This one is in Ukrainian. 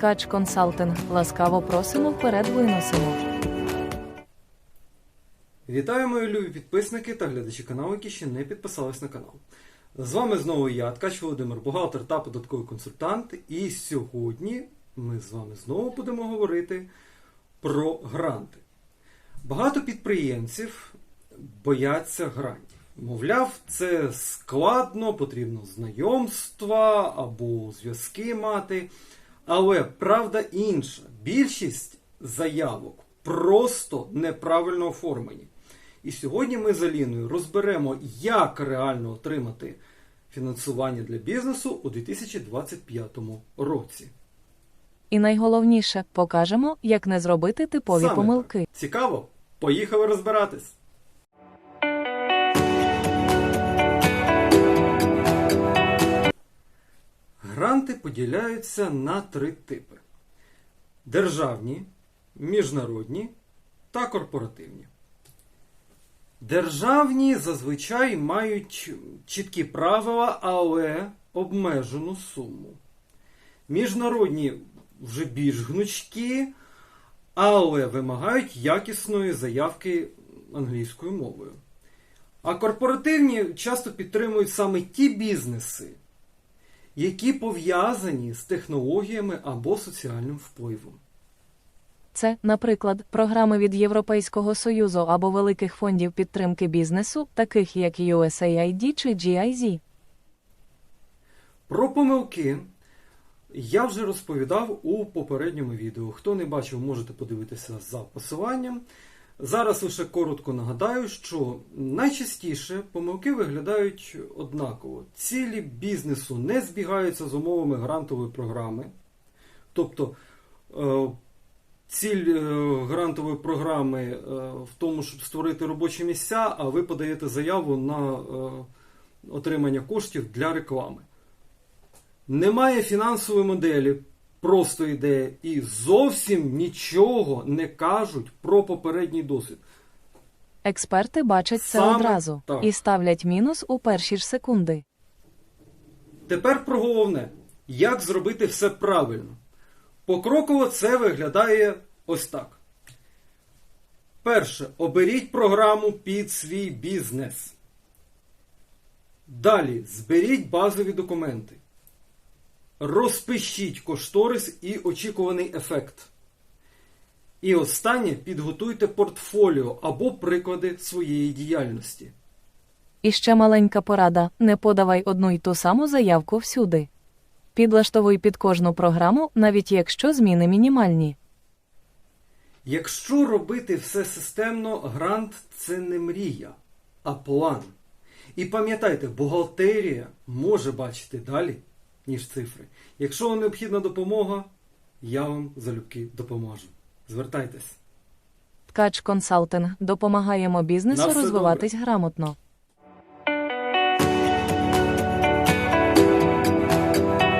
Ткач консалтинг. Ласкаво просимо вперед виносимо. Вітаю мої любі підписники та глядачі каналу, які ще не підписались на канал. З вами знову я, Ткач Володимир, бухгалтер та податковий консультант. І сьогодні ми з вами знову будемо говорити про гранти. Багато підприємців бояться грантів. Мовляв, це складно, потрібно знайомства або зв'язки мати. Але правда інша. Більшість заявок просто неправильно оформлені. І сьогодні ми з Аліною розберемо, як реально отримати фінансування для бізнесу у 2025 році. І найголовніше покажемо, як не зробити типові Саме помилки. так. Цікаво? Поїхали розбиратись. Гранти поділяються на три типи: державні, міжнародні та корпоративні. Державні зазвичай мають чіткі правила, але обмежену суму. Міжнародні вже більш гнучкі, але вимагають якісної заявки англійською мовою. А корпоративні часто підтримують саме ті бізнеси, які пов'язані з технологіями або соціальним впливом. Це, наприклад, програми від Європейського Союзу або великих фондів підтримки бізнесу, таких як USAID чи GIZ. Про помилки я вже розповідав у попередньому відео. Хто не бачив, можете подивитися за посиланням. Зараз лише коротко нагадаю, що найчастіше помилки виглядають однаково. Цілі бізнесу не збігаються з умовами грантової програми. Тобто е, ціль е, грантової програми е, в тому, щоб створити робочі місця, а ви подаєте заяву на отримання коштів для реклами. Немає фінансової моделі, просто ідея, і зовсім нічого не кажуть про попередній досвід. Експерти бачать це Саме одразу так. і ставлять мінус у перші ж секунди. Тепер про головне, як зробити все правильно. Покроково це виглядає ось так. Перше, оберіть програму під свій бізнес. Далі зберіть базові документи. Розпишіть кошторис і очікуваний ефект. І останнє підготуйте портфоліо або приклади своєї діяльності. І ще маленька порада: не подавай одну й ту саму заявку всюди. Підлаштовуй під кожну програму, навіть якщо зміни мінімальні. Якщо робити все системно, грант це не мрія, а план. І пам'ятайте, бухгалтерія може бачити далі, ніж цифри. Якщо вам необхідна допомога, я вам залюбки допоможу. Звертайтесь. Ткач консалтинг допомагаємо бізнесу розвиватись добре. розвиватись грамотно.